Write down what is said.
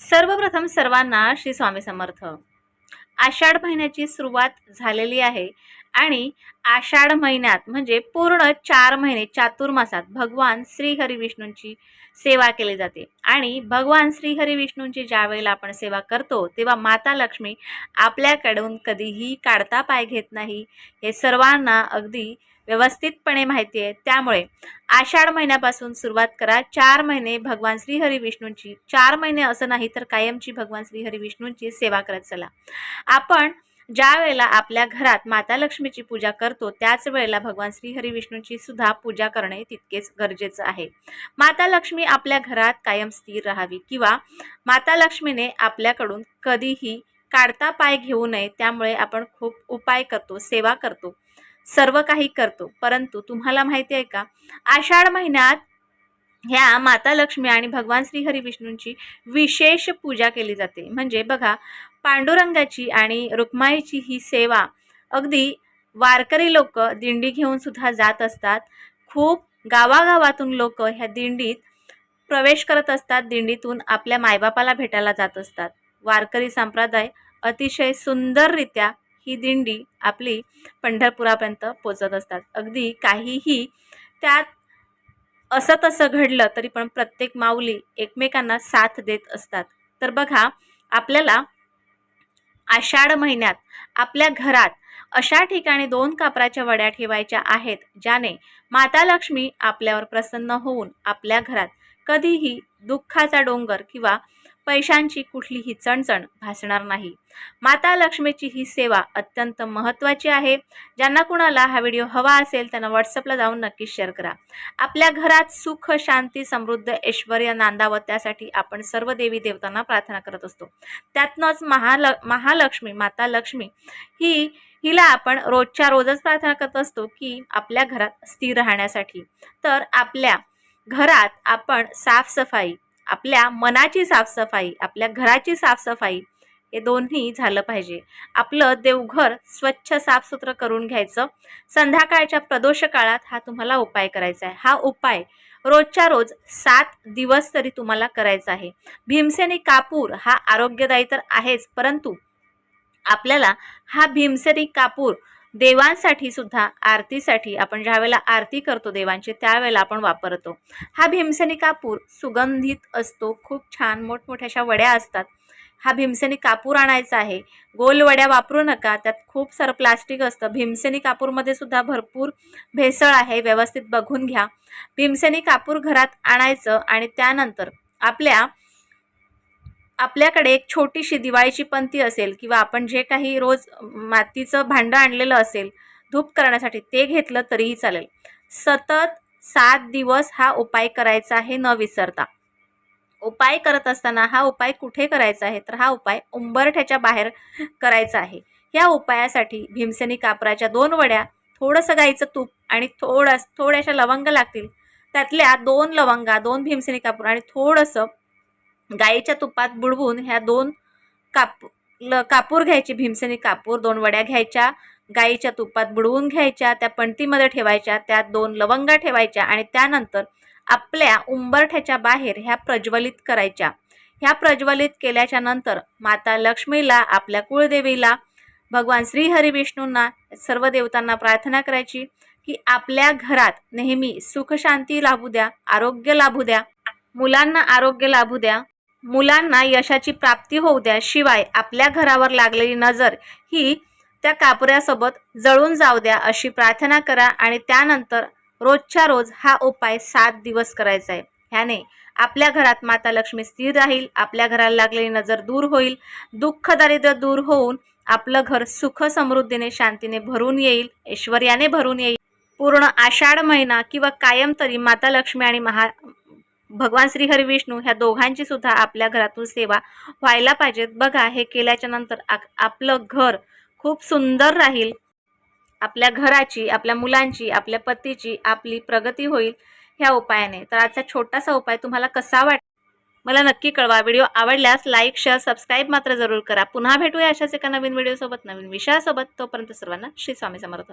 सर्वप्रथम सर्वांना श्री स्वामी समर्थ. आषाढ महिन्याची सुरुवात झालेली आहे आणि आषाढ महिन्यात म्हणजे पूर्ण चार महिने चातुर्मासात भगवान श्रीहरी विष्णूंची सेवा केली जाते. आणि भगवान श्रीहरी विष्णूंची ज्या वेळेला आपण सेवा करतो तेव्हा माता लक्ष्मी आपल्याकडून कधीही काढता पाय घेत नाही. हे सर्वांना अगदी व्यवस्थितपणे माहिती आहे. त्यामुळे आषाढ महिन्यापासून सुरुवात करा. चार महिने भगवान श्रीहरी विष्णूंची चार महिने असं नाही तर कायमची भगवान श्रीहरी विष्णूंची सेवा करत चला. आपण ज्या वेळेला आपल्या घरात माता लक्ष्मीची पूजा करतो त्याच वेळेला भगवान श्री विष्णूंची सुद्धा पूजा करणे तितकेच गरजेचं आहे. माता लक्ष्मी आपल्या घरात कायम स्थिर राहावी किंवा माता लक्ष्मीने आपल्याकडून कधीही काढता पाय घेऊ नये त्यामुळे आपण खूप उपाय करतो सेवा करतो. सर्व काही करतो. परंतु तुम्हाला माहिती आहे का? आषाढ महिन्यात ह्या माता लक्ष्मी आणि भगवान श्री हरी विष्णूंची विशेष पूजा केली जाते. म्हणजे बघा पांडुरंगाची आणि रुक्माईची ही सेवा अगदी वारकरी लोक दिंडी घेऊन सुद्धा जात असतात. खूप गावागावातून लोक ह्या दिंडीत प्रवेश करत असतात. दिंडीतून आपल्या मायबापाला भेटायला जात असतात. वारकरी संप्रदाय अतिशय सुंदररित्या ही दिंडी आपली पंढरपुरापर्यंत पोचत असतात. अगदी काहीही त्यात असं तसं घडलं तरी पण प्रत्येक माऊली एकमेकांना साथ देत असतात. तर बघा आपल्याला आषाढ महिन्यात आपल्या घरात अशा ठिकाणी दोन कापराच्या वड्या ठेवायच्या आहेत ज्याने माता लक्ष्मी आपल्यावर प्रसन्न होऊन आपल्या घरात कधीही दुःखाचा डोंगर किंवा पैशांची कुठलीही चणचण भासणार नाही. माता लक्ष्मीची ही सेवा अत्यंत महत्त्वाची आहे. ज्यांना कुणाला हा व्हिडिओ हवा असेल त्यांना व्हॉट्सअपला जाऊन नक्की शेअर करा. आपल्या घरात सुख शांती समृद्ध ऐश्वर नांदावं त्यासाठी आपण सर्व देवी देवतांना प्रार्थना करत असतो. त्यातनंच महाल महालक्ष्मी माता लक्ष्मी ही हिला आपण रोजच्या रोजच प्रार्थना करत असतो की आपल्या घरात स्थिर राहण्यासाठी. तर आपल्या घरात आपण साफसफाई आपल्या मनाची साफसफाई आपल्या घराची साफसफाई हे दोन्ही झालं पाहिजे. आपलं देवघर स्वच्छ साफसुथरं करून घ्यायचं. संध्याकाळच्या प्रदोष काळात हा तुम्हाला उपाय करायचा आहे. हा उपाय रोजच्या रोज सात दिवस तरी तुम्हाला करायचा आहे. भीमसेनी कापूर हा आरोग्यदायी तर आहेच परंतु आपल्याला हा भीमसेनी कापूर देवांसाठी सुद्धा आरतीसाठी आपण ज्या वेळेला आरती करतो देवांची त्यावेळेला आपण वापरतो. हा भीमसेनी कापूर सुगंधित असतो खूप छान मोठमोठ्याशा वड्या असतात. हा भीमसेनी कापूर आणायचा आहे. गोल वड्या वापरू नका त्यात खूप सारं प्लास्टिक असतं. भीमसेनी कापूरमध्ये सुद्धा भरपूर भेसळ आहे व्यवस्थित बघून घ्या. भीमसेनी कापूर घरात आणायचं आणि त्यानंतर आपल्या आपल्याकडे एक छोटीशी दिवाळीची पंती असेल किंवा आपण जे काही रोज मातीचं भांडं आणलेलं असेल धूप करण्यासाठी ते घेतलं तरीही चालेल. सतत सात दिवस हा उपाय करायचा आहे न विसरता. उपाय करत असताना हा उपाय कुठे करायचा आहे? तर हा उपाय उंबरठ्याच्या बाहेर करायचा आहे. या उपायासाठी भीमसेनी कापराच्या दोन वड्या थोडंसं गाईचं तूप आणि थोडं थोड्याशा लवंग लागतील. त्यातल्या दोन लवंगा दोन भीमसेनी कापूर आणि थोडंसं गाईच्या तुपात बुडवून ह्या दोन काप ल कापूर घ्यायची भीमसेनी कापूर दोन वड्या घ्यायच्या गाईच्या तुपात बुडवून घ्यायच्या त्या पणतीमध्ये ठेवायच्या त्यात दोन लवंगा ठेवायच्या आणि त्यानंतर आपल्या उंबरठ्याच्या बाहेर ह्या प्रज्वलित करायच्या. ह्या प्रज्वलित केल्याच्यानंतर माता लक्ष्मीला आपल्या कुळदेवीला भगवान श्री हरी विष्णूंना सर्व देवतांना प्रार्थना करायची की आपल्या घरात नेहमी सुखशांती लाभू द्या आरोग्य लाभू द्या मुलांना आरोग्य लाभू द्या मुलांना यशाची प्राप्ती होऊ द्या शिवाय आपल्या घरावर लागलेली नजर ही त्या कापऱ्यासोबत जळून जाऊ द्या अशी प्रार्थना करा आणि त्यानंतर रोजच्या रोज हा उपाय सात दिवस करायचा आहे. ह्याने आपल्या घरात माता लक्ष्मी स्थिर राहील आपल्या घराला लागलेली नजर दूर होईल दुःख दारिद्र्य दूर होऊन आपलं घर सुख समृद्धीने शांतीने भरून येईल ऐश्वर्याने भरून येईल. पूर्ण आषाढ महिना किंवा कायम तरी माता लक्ष्मी आणि महा भगवान श्री हरी विष्णू ह्या दोघांची सुद्धा आपल्या घरातून सेवा व्हायला पाहिजेत. बघा हे केल्याच्यानंतर आपलं घर खूप सुंदर राहील. आपल्या घराची आपल्या मुलांची आपल्या पतीची आपली प्रगती होईल ह्या उपायाने. तर आजचा छोटासा उपाय तुम्हाला कसा वाट मला नक्की कळवा. व्हिडिओ आवडल्यास लाईक शेअर सबस्क्राईब मात्र जरूर करा. पुन्हा भेटूया अशाच एका नवीन व्हिडिओसोबत नवीन विषयासोबत. तोपर्यंत सर्वांना श्री स्वामी समर्थ.